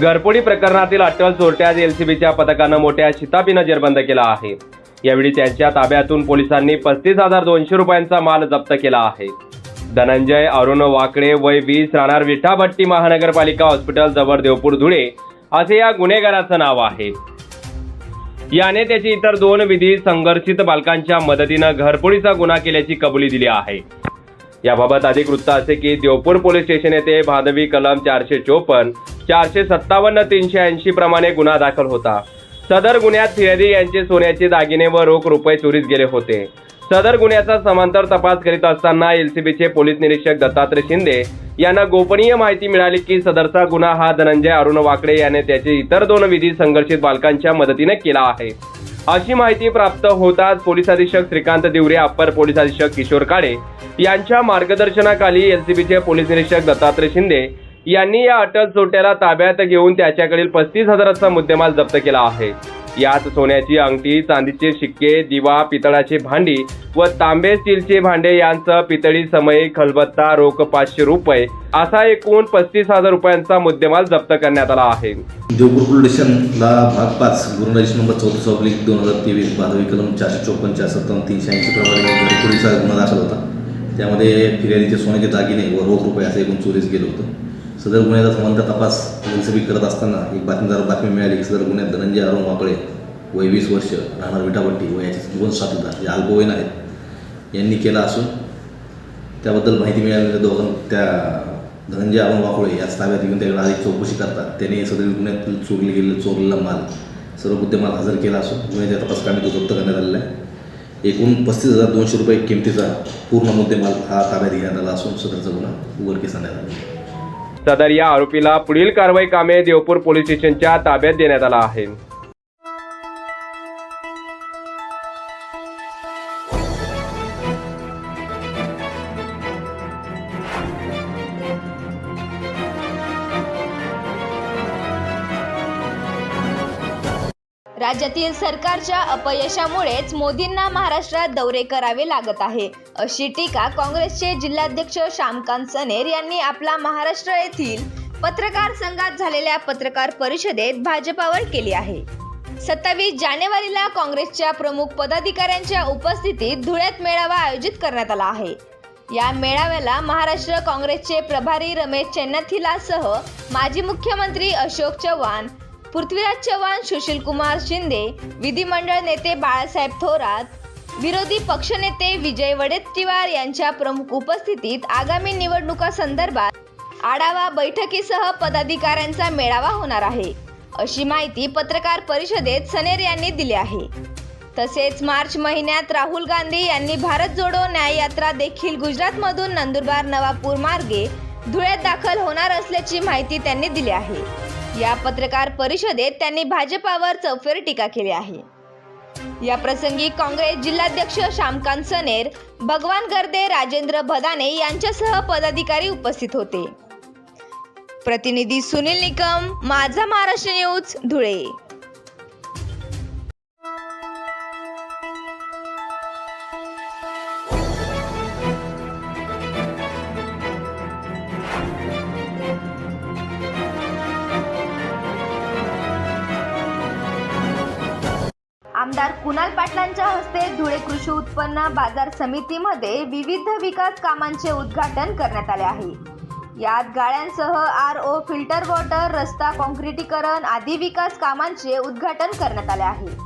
घरपोडी प्रकरणातील अटल चोरट्या एलसीबीच्या पथकानं मोठ्या शिताबीनं जेरबंद केला आहे. यावेळी त्यांच्या ताब्यातून पोलिसांनी पस्तीस हजार दोनशे रुपयांचा माल जप्त केला आहे. धनंजय अरुण वाकडे वय वीस राहणार विठाभट्टी महानगरपालिका हॉस्पिटल जवळ देवपूर धुळे असे या गुन्हेगाराचं नाव आहे. याने त्याची इतर दोन विधी संघर्षित बालकांच्या मदतीनं घरफोडीचा गुन्हा केल्याची कबुली दिली आहे. याबाबत अधिक वृत्त असे की देवपूर पोलीस स्टेशन येथे भादवी कलम चारशे चोपन्न चारशे सत्तावन्न तीनशे ऐंशी प्रमाणे गुन्हा दाखल होता. सदर गुन्ह्यात फिर्यादी यांचे सोन्याचे दागिने व रोख रुपये चोरीस गेले होते. सदर गुन्ह्याचा समांतर तपास करीत असताना एलसीबीचे पोलीस निरीक्षक दत्तात्रय शिंदे यांना गोपनीय माहिती मिळाली की सदरचा गुन्हा हा धनंजय अरुण वाकडे याने त्याचे इतर दोन विधी संघर्षित बालकांच्या मदतीने केला आहे. अशी माहिती प्राप्त होताच पोलीस अधीक्षक श्रीकांत दिवरे अप्पर पोलीस अधीक्षक किशोर काळे यांच्या मार्गदर्शनाखाली एलसीबीचे पोलीस निरीक्षक दत्तात्रय शिंदे यांनी या अटल चोरट्याला ताब्यात घेऊन त्याच्याकडील पस्तीस हजाराचा मुद्देमाल जप्त केला आहे. यात सोन्याची अंगठी चांदीचे शिक्के दिवा पितळाचे भांडी व तांबे स्टीलचे भांडे यांचं पितळी समयी खलबत्ता रोख पाचशे रुपये असा एकूण पस्तीस हजार रुपयांचा मुद्देमाल जप्त करण्यात आला आहे. देवपूर पोलीस स्टेशनला भाग पाच गुन्हा नंबर चौतीस ऑब्लिक दोन हजार तेवीस भादवी कलम चारशे चोपन्न चारशे सत्तावन्न तीनशे ऐंशी प्रमाणे गुन्हा दाखल होता. त्यामध्ये फिर्यादीचे सोन्याचे दागिने व रोख रुपये असं एकूण चोरीस गेलं होतं. सदर गुन्ह्याचा समांतर तपास एनसीबी करत असताना एक बातमीदार बातमी मिळाली की सदर गुन्ह्यात धनंजय अरुण वाकळे वय वीस वर्ष राहणार विटाभट्टी व याचे दोन साथीदार जे अल्पवयीन आहेत. यांनी केला असून त्याबद्दल माहिती मिळाल्यानंतर दोघां त्या धनंजय अरुण वाकळे याच ताब्यात घेऊन त्याकडे अधिक चौकशी करतात. त्याने सदर गुन्ह्यातील चोरली गेलेला चोरलेला माल सर्व मुद्देमाल हजर केला असून गुन्ह्याच्या तपास कामी तो जप्त करण्यात आलेला आहे. एकूण पस्तीस हजार दोनशे रुपये किमतीचा पूर्ण मुद्देमाल हा ताब्यात घेण्यात आला असून सदरचा गुन्हा उघडकीस आणण्यात आला. आहे. सदर या आरोपीला पुढील कारवाई कामे देवपूर पोलीस स्टेशनच्या ताब्यात देण्यात आला आहे. राज्यातील सरकारच्या अपयशामुळेच मोदींना महाराष्ट्रात दौरे करावे लागत आहे. अशी टीका काँग्रेसचे जिल्हाध्यक्ष श्यामकांत सनेर यांनी आपला महाराष्ट्र येथील पत्रकार संघात झालेल्या पत्रकार परिषदेत भाजपावर केली आहे. सत्तावीस जानेवारीला काँग्रेसच्या प्रमुख पदाधिकाऱ्यांच्या उपस्थितीत धुळ्यात मेळावा आयोजित करण्यात आला आहे. या मेळाव्याला महाराष्ट्र काँग्रेसचे प्रभारी रमेश चेन्नथिलासह माजी मुख्यमंत्री अशोक चव्हाण पृथ्वीराज चव्हाण सुशीलकुमार शिंदे विधिमंडळ नेते बाळासाहेब थोरात विरोधी पक्षनेते विजय वडेट्टीवार यांच्या प्रमुख उपस्थितीत आगामी निवडणुका आढावा बैठकीसह पदाधिकाऱ्यांचा मेळावा होणार आहे. अशी माहिती पत्रकार परिषदेत सनेर यांनी दिली आहे. तसेच मार्च महिन्यात राहुल गांधी यांनी भारत जोडो न्याय यात्रा देखील गुजरातमधून नंदुरबार नवापूर मार्गे धुळ्यात दाखल होणार असल्याची माहिती त्यांनी दिली आहे. या पत्रकार परिषदेत त्यांनी भाजपावर चौफेर टीका केली आहे. या प्रसंगी काँग्रेस जिल्हाध्यक्ष श्यामकांत सनेर भगवान गर्दे राजेंद्र भदाने यांच्यासह पदाधिकारी उपस्थित होते. प्रतिनिधी सुनील निकम माझा महाराष्ट्र न्यूज धुळे. आमदार कुणाल पाटलांच्या हस्ते धुळे कृषी उत्पन्न बाजार समितीमध्ये विविध विकास कामांचे उद्घाटन करण्यात आले आहे. यात गाळ्यांसह आर ओ फिल्टर वॉटर रस्ता कॉन्क्रिटीकरण आदी विकास कामांचे उद्घाटन करण्यात आले आहे.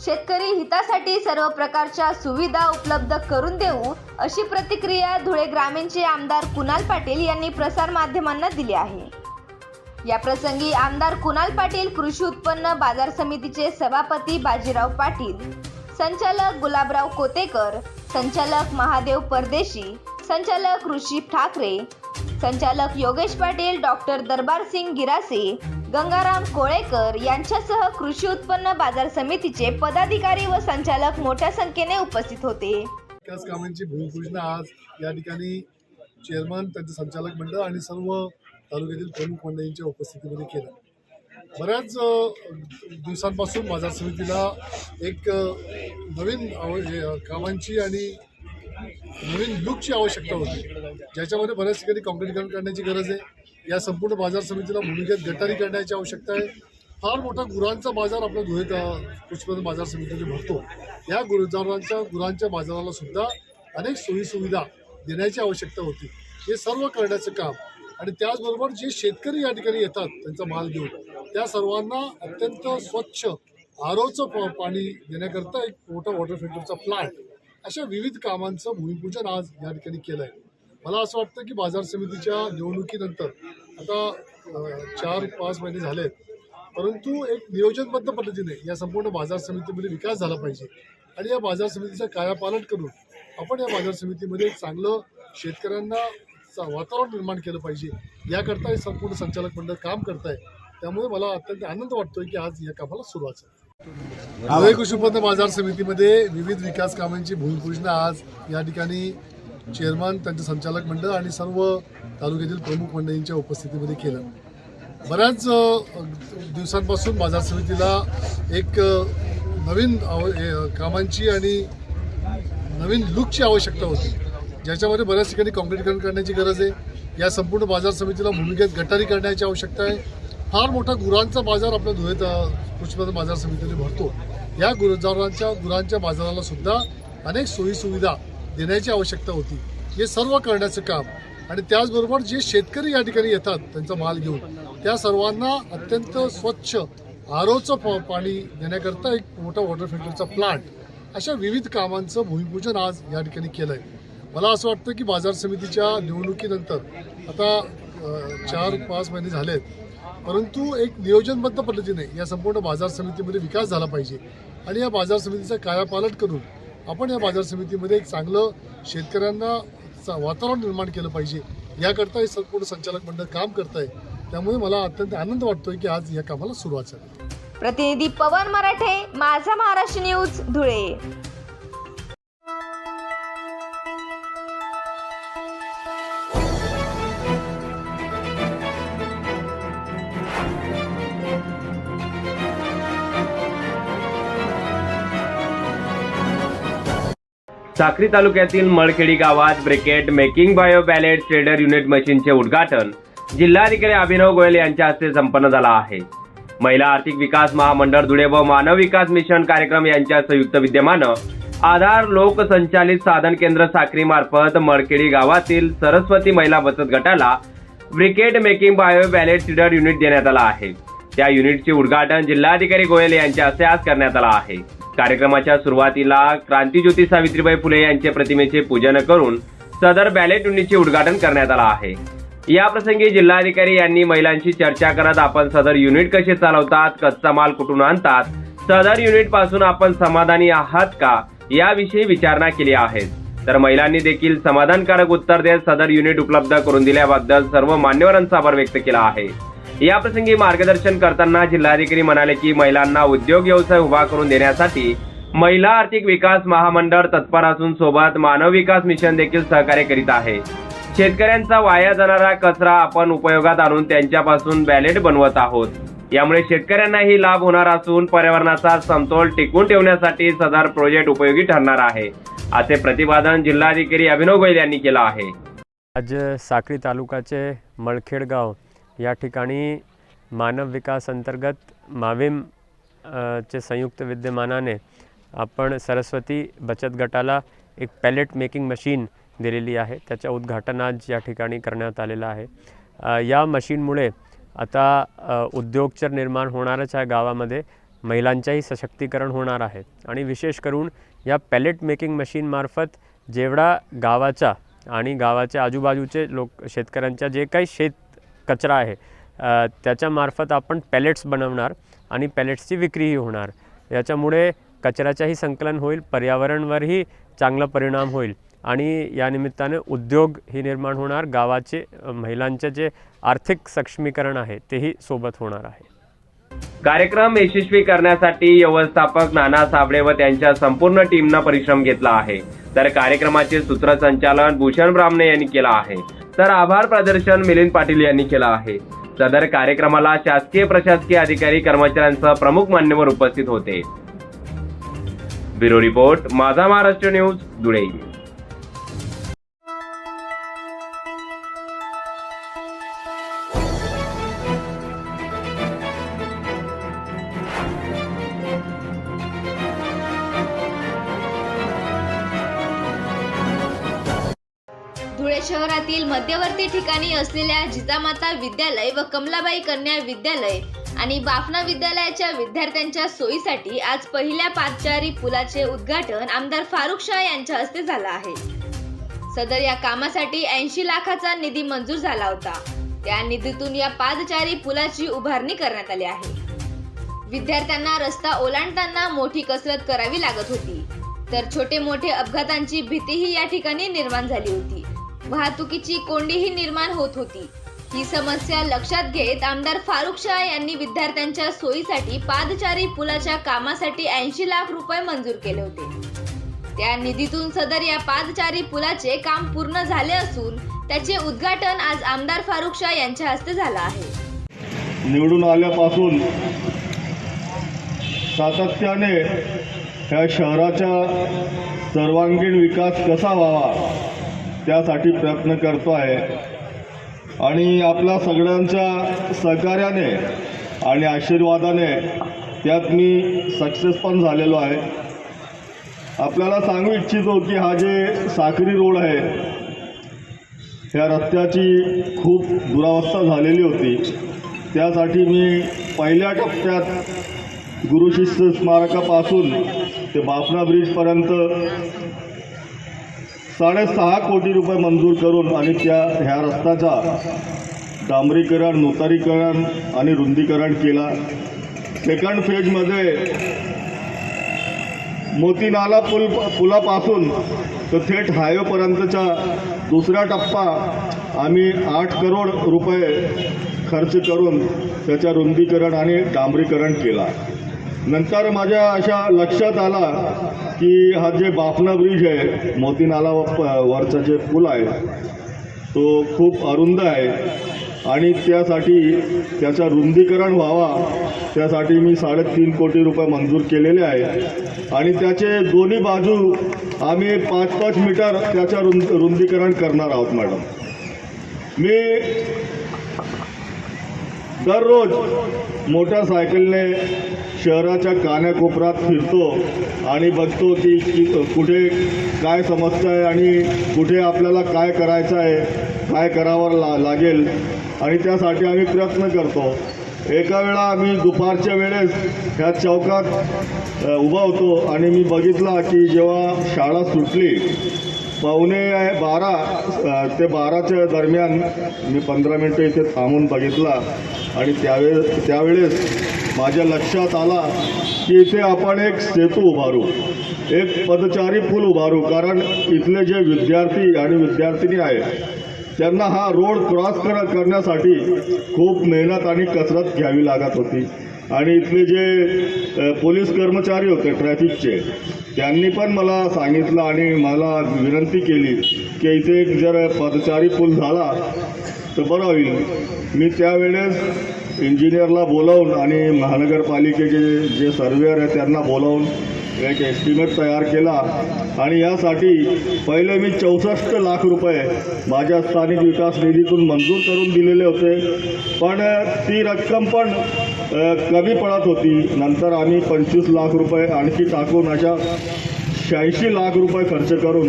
शेतकरी हितासाठी सर्व प्रकारच्या सुविधा उपलब्ध करून देऊ अशी प्रतिक्रिया धुळे ग्रामीणचे आमदार कुणाल पाटील यांनी प्रसार माध्यमांना दिली आहे. याप्रसंगी आमदार कुणाल पाटील कृषी उत्पन्न बाजार समितीचे सभापती बाजीराव पाटील संचालक गुलाबराव कोतेकर संचालक महादेव परदेशी संचालक ऋषी ठाकरे संचालक योगेश पाटील डॉक्टर दरबार सिंग गिरासे गंगाराम कोळेकर यांच्यासह कृषी उत्पन्न बाजार समितीचे पदाधिकारी व संचालक मोठ्या संख्येने उपस्थित होते. विकास कामांची भूमिपूजन आज या ठिकाणी चेअरमन त्यांचे संचालक मंडळ आणि सर्व तालुक्यातील प्रमुख मंडळींच्या उपस्थितीमध्ये केलं. बऱ्याच दिवसांपासून बाजार समितीला एक नवीन आव हे, कामांची आणि नवीन लुकची आवश्यकता होती. ज्याच्यामध्ये बऱ्याच ठिकाणी कॉन्क्रिटीकरण करण्याची गरज आहे. या संपूर्ण बाजार समितीला भूमिकेत गटारी करण्याची आवश्यकता आहे. फार मोठा गुरांचा बाजार आपल्या धुळे अ, बाजार समितीने भरतो. या गुरुजारांच्या गुरांच्या बाजाराला सुद्धा अनेक सोयीसुविधा देण्याची आवश्यकता होती. हे सर्व करण्याचं काम आणि त्याचबरोबर जे शेतकरी या ठिकाणी येतात त्यांचा माल घेऊन त्या सर्वांना अत्यंत स्वच्छ आरोचं प- पाणी देण्याकरता एक मोठा वॉटर फिल्टरचा प्लांट अशा विविध कामांचं भूमिपूजन आज या ठिकाणी केलं आहे मला असं वाटतं की बाजार समितीच्या निवडणुकीनंतर आता चार पाच महिने झाले आहेत परंतु एक नियोजनबद्ध पद्धतीने या संपूर्ण बाजार समितीमध्ये विकास झाला पाहिजे आणि या बाजार समितीचं कायापालट करून आपण या बाजार समितीमध्ये एक चांगलं शेतकऱ्यांना वातावरण निर्माण केलं पाहिजे. याकरता हे संपूर्ण संचालक मंडळ काम करत आहे त्यामुळे मला अत्यंत आनंद वाटतोय की आज या कामाला सुरुवात झाली. कृषी उत्पन्न बाजार समितीमध्ये विविध विकास कामांची भूमिपूजन आज या ठिकाणी चेअरमन त्यांचे संचालक मंडळ आणि सर्व तालुक्यातील प्रमुख मंडळींच्या उपस्थितीमध्ये केलं. बऱ्याच दिवसांपासून बाजार समितीला एक नवीन आव- कामांची आणि नवीन लुकची आवश्यकता होती. ज्याच्यामध्ये बऱ्याच ठिकाणी काँक्रिटीकरण करण्याची गरज आहे. या संपूर्ण बाजार समितीला भूमिकेत गटारी करण्याची आवश्यकता आहे. फार मोठा गुरांचा बाजार आपल्या धुळेत कृषी बाजार समितीने भरतो. या गुरुजारांच्या गुरांच्या बाजाराला सुद्धा अनेक सोयीसुविधा देण्याची आवश्यकता होती. हे सर्व करण्याचं काम आणि त्याचबरोबर जे शेतकरी या ठिकाणी येतात त्यांचा माल घेऊन त्या सर्वांना अत्यंत स्वच्छ आरोचं प- पाणी देण्याकरता एक मोठा वॉटर फिल्टरचा प्लांट अशा विविध कामांचं भूमिपूजन आज या ठिकाणी केलं आहे मला असं वाटतं की बाजार समितीच्या निवडणुकीनंतर आता चार पाच महिने झाले आहेत परंतु एक नियोजनबद्ध पद्धतीने या संपूर्ण बाजार समितीमध्ये विकास झाला पाहिजे आणि या बाजार समितीचा कायापालट करून आपण या बाजार समितीमध्ये एक चांगलं शेतकऱ्यांना चा- वातावरण निर्माण केलं पाहिजे याकरता हे संपूर्ण संचालक मंडळ काम करत आहे त्यामुळे मला अत्यंत आनंद वाटतोय की आज या कामाला सुरुवात झाली. प्रतिनिधी पवन मराठे माझा महाराष्ट्र न्यूज धुळे. साक्री तालुक्यातील मळखेडी गावात briquette making bio pellet trader unit मशीनचे उद्घाटन जिल्हाधिकारी अभिनव गोयल यांच्या हस्ते संपन्न झाला आहे. महिला आर्थिक विकास महामंडळ धुळे व मानव विकास मिशन कार्यक्रम यांच्या संयुक्त विद्यमानं आधार लोकसंचालित साधन केंद्र साक्री मार्फत मळखेडी गावातील सरस्वती महिला बचत गटाला briquette making bio pellet trader unit देण्यात आला आहे. त्या युनिटचे उद्घाटन जिल्हाधिकारी गोयल यांच्या हस्ते आज करण्यात आला आहे. कार्यक्रमाच्या सुरुवातीला क्रांतीज्योती सावित्रीबाई फुले यांच्या प्रतिमेचे पूजन करून सदर बॅलेट युनिटचे उद्घाटन करण्यात आलं आहे. या प्रसंगी जिल्हाधिकारी यांनी महिलांशी चर्चा करत आपण सदर युनिट कसे चालवतात कच्चा माल कुठून आणतात सदर युनिटपासून आपण समाधानी आहात का याविषयी विचारणा केली आहे. तर महिलांनी देखील समाधानकारक उत्तर देत सदर युनिट उपलब्ध करून दिल्याबद्दल सर्व मान्यवरांचा आभार व्यक्त केला आहे. याप्रसंगी मार्गदर्शन करताना जिल्हाधिकारी म्हणाले की महिलांना उद्योग व्यवसाय उभा करून देण्यासाठी महिला आर्थिक विकास महामंडळ तत्पर असून सोबत मानव विकास मिशन देखील सहकार्य करीत आहे. शेतकऱ्यांचा वाया जाणारा कचरा आपण उपयोगात आणून त्यांच्यापासून बॅलेट बनवत आहोत. यामुळे शेतकऱ्यांनाही लाभ होणार असून पर्यावरणाचा समतोल टिकवून ठेवण्यासाठी सदर प्रोजेक्ट उपयोगी ठरणार आहे असे प्रतिपादन जिल्हाधिकारी अभिनव गोयल यांनी केलं आहे. आज साक्री तालुक्याचे मळखेड गाव या ठिकाणी मानव विकास अंतर्गत माविम चे संयुक्त विद्यमानाने आपण सरस्वती बचत गटाला एक पॅलेट मेकिंग मशीन दिलेली आहे. त्याच्या उद्घाटन आज या ठिकाणी करण्यात आलेलं आहे. या मशीनमुळे आता उद्योगचर निर्माण होणारच आहे गावामध्ये. महिलांच्याही सशक्तीकरण होणार आहे. आणि विशेष करून या पॅलेट मेकिंग मशीनमार्फत जेवढा गावाचा आणि गावाच्या आजूबाजूचे लोक शेतकऱ्यांच्या जे काही शेत कचरा आहे. त्याच्यामार्फत आपण पॅलेट्स बनवणार आणि पॅलेट्सची विक्रीही होणार. याच्यामुळे कचऱ्याच्याही संकलन होईल पर्यावरणवरही चांगला परिणाम होईल आणि या निमित्ताने उद्योग ही निर्माण होणार गावाचे महिलांचे जे आर्थिक सक्षमीकरण आहे तेही सोबत होणार आहे. कार्यक्रम यशस्वी करण्यासाठी व्यवस्थापक नाना साबळे व त्यांच्या संपूर्ण टीमनं परिश्रम घेतला आहे. तर कार्यक्रमाचे सूत्रसंचालन भूषण ब्राह्मणे यांनी केलं आहे. तर आभार प्रदर्शन मिलिंद पाटील यांनी केलं आहे. सदर कार्यक्रमाला शासकीय प्रशासकीय अधिकारी कर्मचाऱ्यांसह प्रमुख मान्यवर उपस्थित होते. ब्युरो रिपोर्ट माझा महाराष्ट्र न्यूज धुळे. ठिकाणी असलेल्या जिजामाता विद्यालय व कमलाबाई कन्या विद्यालय आणि बाफना विद्यालयाच्या विद्यार्थ्यांच्या सोयीसाठी आज पहिल्या पादचारी पुलाचे उद्घाटन आमदार फारुख शाह यांच्या हस्ते झालं आहे. सदर या कामासाठी ऐंशी लाखाचा निधी मंजूर झाला होता. त्या निधीतून या पादचारी पुलाची उभारणी करण्यात आली आहे. विद्यार्थ्यांना रस्ता ओलांडताना मोठी कसरत करावी लागत होती. तर छोटे मोठे अपघातांची भीतीही या ठिकाणी निर्माण झाली होती. वाहतुकीची कोंडीही निर्माण होत होती. ही समस्या लक्षात घेत आमदार फारुख शाह यांनी विद्यार्थ्यांच्या सोयीसाठी पादचारी पुलाच्या कामासाठी ऐंशी लाख रुपये मंजूर केले होते. त्या निधीतून सदर या पादचारी पुलाचे काम पूर्ण झाले असून त्याचे उद्घाटन आज आमदार फारुख शाह यांच्या हस्ते झालं आहे. निवडून आल्यापासून सातत्याने या शहराचा सर्वांगीण विकास कसा व्हावा त्यासाठी प्रयत्न करतो आहे. आणि आपल्या सगळ्यांच्या सहकार्याने आणि आशीर्वादाने त्यात मी सक्सेस पण झालेलो आहे. आपल्याला सांगू इच्छितो की हा जे साखरी रोड आहे ह्या रस्त्याची खूप दुरावस्था झालेली होती. त्यासाठी मी पहिल्या टप्प्यात गुरुशिष्य स्मारकापासून ते बाफना ब्रिजपर्यंत साडेसहा कोटी रुपये मंजूर करून आणि त्या ह्या रस्त्याचा डांबरीकरण नूतनीकरण आणि रुंदीकरण केला. सेकंड फेजमध्ये मोतीनाला पुल पुलापासून तर थेट हायवेपर्यंतचा दुसरा टप्पा आम्ही आठ करोड रुपये खर्च करून त्याच्या रुंदीकरण आणि डांबरीकरण केला. नंतर माझ्या अशा लक्षात आला की हा जे बाफना ब्रिज आहे मोतीनाला व- वरचा जे पूल आहे तो खूप अरुंद आहे. आणि त्यासाठी त्याचं रुंदीकरण व्हावा त्यासाठी मी साडेतीन कोटी रुपये मंजूर केलेले आहे. आणि त्याचे दोन्ही बाजू आम्ही पाच पाच मीटर त्याच्या रुंद रुंदीकरण करणार आहोत मॅडम. मी दररोज मोटरसायकलने शहराच्या कान्याकोपऱ्यात फिरतो आणि बघतो की की कुठे काय समस्या आहे आणि कुठे आपल्याला काय करायचं आहे काय करावं ला लागेल. आणि त्यासाठी आम्ही प्रयत्न करतो. एका वेळा आम्ही दुपारच्या वेळेस ह्या चौकात उभा होतो आणि मी बघितला की जेव्हा शाळा सुटली पावणे बारा ते बाराच्या दरम्यान मी पंधरा मिनटं इथे थांबून बघितला. आणि त्यावेळे त्यावेळेस माझ्या लक्षात आला की इथे आपण एक सेतू उभारू एक पदचारी पूल उभारू. कारण इथले जे विद्यार्थी आणि विद्यार्थिनी आहेत त्यांना हा रोड क्रॉस करण्यासाठी खूप मेहनत आणि कसरत घ्यावी लागत होती. आणि इथले जे पोलीस कर्मचारी होते ट्रॅफिकचे त्यांनी पण मला सांगितलं आणि मला विनंती केली की इथे एक जर पदचारी पूल झाला तर बरं होईल. मी त्यावेळेस इंजिनियरला बोलावून आणि महानगरपालिकेचे जे सर्वेअर आहे त्यांना बोलावून एक एस्टिमेट तयार केला. आणि यासाठी पहिले मी चौसष्ट लाख रुपये माझ्या स्थानिक विकास निधीतून मंजूर करून दिलेले होते. पण ती रक्कम पण कमी पडत होती. नंतर आम्ही पंचवीस लाख रुपये आणखी टाकून अशा शहाऐंशी लाख रुपये खर्च करून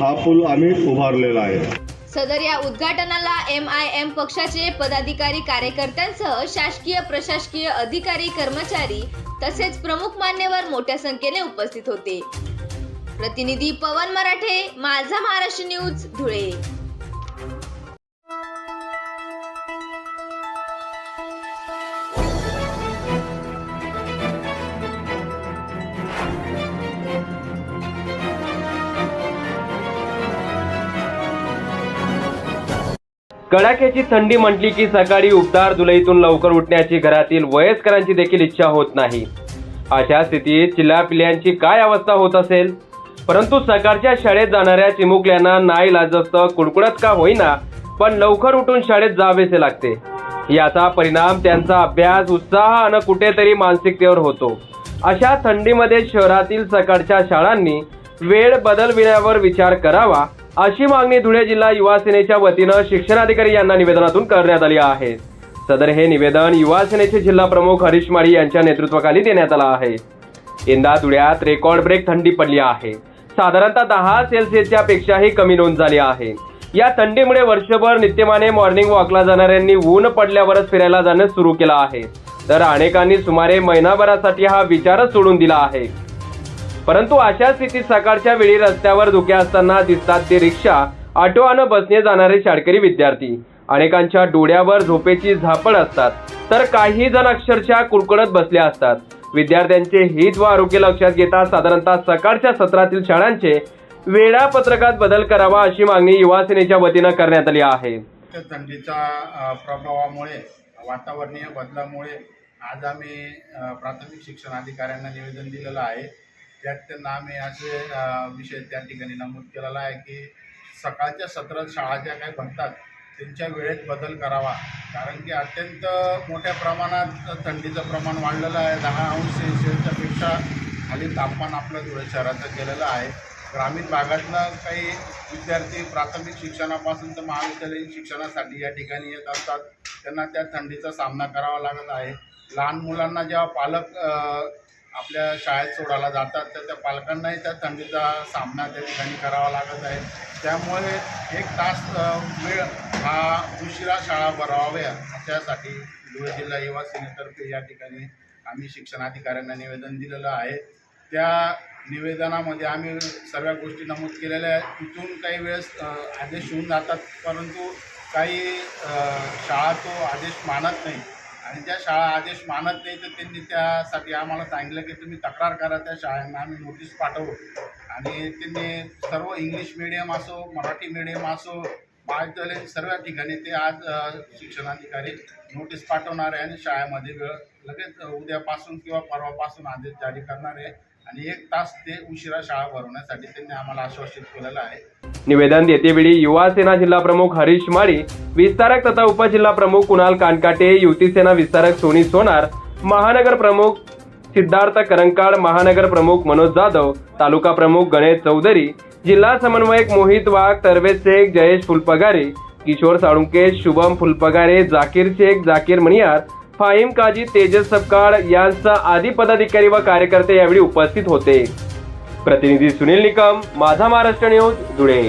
हा पूल आम्ही उभारलेला आहे. सदर या उद्घाटनाला एम आय एम पक्षाचे पदाधिकारी कार्यकर्त्यांसह शासकीय प्रशासकीय अधिकारी कर्मचारी तसेच प्रमुख मान्यवर मोठ्या संख्येने उपस्थित होते. प्रतिनिधी पवन मराठे माझा महाराष्ट्र न्यूज धुळे. कडाक्याची थंडी म्हटली की सकाळी उबदार दुलईतून लवकर उठण्याची घरातील वयस्करांची देखील इच्छा होत नाही. अशा स्थितीत चिलापिल्यांची काय अवस्था होत असेल? परंतु सकाळच्या शाळेत जाणाऱ्या चिमुकल्यांना नाही लाजस्त कुडकुडत का होईना पण लवकर उठून शाळेत जावेसे लागते. याचा परिणाम त्यांचा अभ्यास उत्साह आणि कुठेतरी मानसिकतेवर होतो. अशा थंडीमध्ये शहरातील सकाळच्या शाळांनी वेळ बदलविण्यावर विचार करावा अशी मागणी धुळे जिल्हा युवा सेनेच्या वतीनं शिक्षणाधिकारी यांना निवेदनातून करण्यात आली आहे. सदर हे निवेदन युवा सेनेचे जिल्हा प्रमुख हरीश माळी यांच्या नेतृत्वाखाली देण्यात आलं आहे. यंदा धुळ्यात रेकॉर्ड ब्रेक थंडी पडली आहे. साधारणतः दहा सेल्सिअसच्या पेक्षाही कमी नोंद झाली आहे. या थंडीमुळे वर्षभर नित्यमाने मॉर्निंग वॉकला जाणाऱ्यांनी ऊन पडल्यावरच फिरायला जाणं सुरू केलं आहे. तर अनेकांनी सुमारे महिनाभरासाठी हा विचारच सोडून दिला आहे. परंतु अशा स्थितीत सकाळच्या वेळी रस्त्यावर धुके असताना दिसतात ते रिक्षा ऑटो आणि बसने जाणारे शाळकरी विद्यार्थी. अनेकांच्या डोळ्यावर झोपेची झापड असतात तर काही जण अक्षरशः कुडकुडत बसले असतात. विद्यार्थ्यांचे हित व आरोग्य लक्षात घेता साधारणतः सकाळच्या सत्रातील शाळांचे वेळापत्रकात बदल करावा अशी मागणी युवा सेनेच्या वतीनं करण्यात आली आहे. थंडीच्या प्रभावामुळे वातावरणीय बदलामुळे आज आम्ही प्राथमिक शिक्षण अधिकाऱ्यांना निवेदन दिलेलं आहे. त्यात त्यांना आम्ही असे विषय त्या ठिकाणी नमूद केलेला आहे की सकाळच्या सत्रात शाळा ज्या काही भरतात त्यांच्या वेळेत बदल करावा. कारण की अत्यंत मोठ्या प्रमाणात थंडीचं प्रमाण वाढलेलं आहे. दहा अंश सेल्सिअसच्यापेक्षा खाली तापमान आपलं धुळे शहराचं गेलेलं आहे. ग्रामीण भागातनं काही विद्यार्थी प्राथमिक शिक्षणापासून तर महाविद्यालयीन शिक्षणासाठी या ठिकाणी येत असतात. त्यांना त्या थंडीचा सामना करावा लागत आहे. लहान मुलांना जेव्हा पालक आपल्या शाळेत सोडायला जातात तर त्या पालकांनाही त्या थंडीचा सामना त्या ठिकाणी करावा लागत आहे. त्यामुळे एक तास वेळ हा उशिरा शाळा भरवाव्या त्यासाठी धुळे जिल्हा युवा सेनेतर्फे या ठिकाणी आम्ही शिक्षणाधिकाऱ्यांना निवेदन दिलेलं आहे. त्या निवेदनामध्ये आम्ही सर्व गोष्टी नमूद केलेल्या आहेत. तिथून काही वेळेस आदेश होऊन जातात परंतु काही शाळा तो आदेश मानत नाही. आणि त्या शाळा आदेश मानत नाही तर त्यांनी त्यासाठी आम्हाला सांगितलं की तुम्ही तक्रार करा त्या शाळांना आम्ही नोटीस पाठवू. आणि त्यांनी सर्व इंग्लिश मिडियम असो मराठी मिडियम असो महाविद्यालय सर्व ठिकाणी ते आज शिक्षणाधिकारी नोटीस पाठवणार आहे आणि शाळेमध्ये वेळ लगेच उद्यापासून किंवा परवापासून आदेश जारी करणार आहे. आणि एक तास ते उशिरा शाळा भरवण्यासाठी त्यांनी आम्हाला आश्वासित केलेलं आहे. निवेदन देतेवेळी युवा सेना जिल्हा प्रमुख हरीश माळी विस्तारक तथा उपजिल्हा प्रमुख कुणाल कानकाटे युती सेना विस्तारक सोनी सोनार महानगर प्रमुख सिद्धार्थ करंकाळ महानगर प्रमुख मनोज जाधव तालुका प्रमुख गणेश चौधरी जिल्हा समन्वयक मोहित वाघ तरवेज शेख जयेश फुलपगारे किशोर साळुंके शुभम फुलपगारे जाकीर शेख जाकीर मणियार फाहीम काजी तेजस सपकाळ यांचा आदी पदाधिकारी व कार्यकर्ते यावेळी उपस्थित होते. प्रतिनिधी सुनील निकम माझा महाराष्ट्र न्यूज धुळे.